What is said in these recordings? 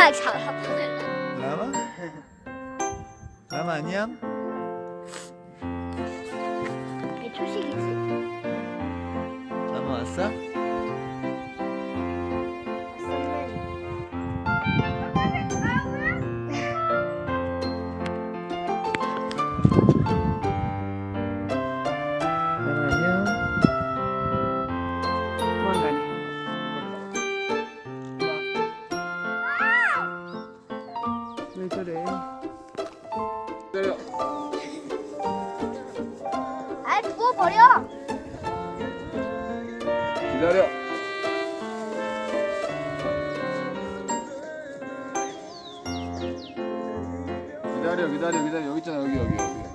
아, 잘한다. 라마 라마 안녕 이게 초식이지. 라마 왔어? 왜 저래? 기다려. 아, 두고 버려. 기다려. 기다려, 기다려, 기다려. 여기 있잖아, 여기, 여기, 여기.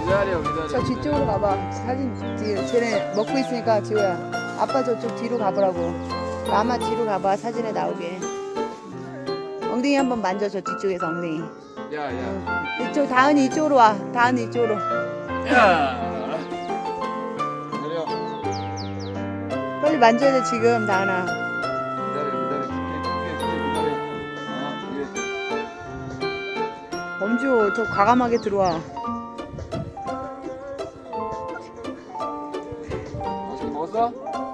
기다려, 기다려. 저 뒤쪽으로 가봐. 사진 뒤 쟤네 먹고 있으니까 지호야. 아빠 저쪽 뒤로 가보라고. 라마 뒤로 가봐. 사진에 나오게. 엉덩이 한번 만져 저 뒤쪽에서 엉덩이. 야, 야. 이쪽 다은이 이쪽으로 와. 다은이 이쪽으로. 야. 기다려. 빨리 만져야 돼 지금 다은아. 기다려, 기다려. 기다려. 아. 범주 더 과감하게 들어와. 哥说。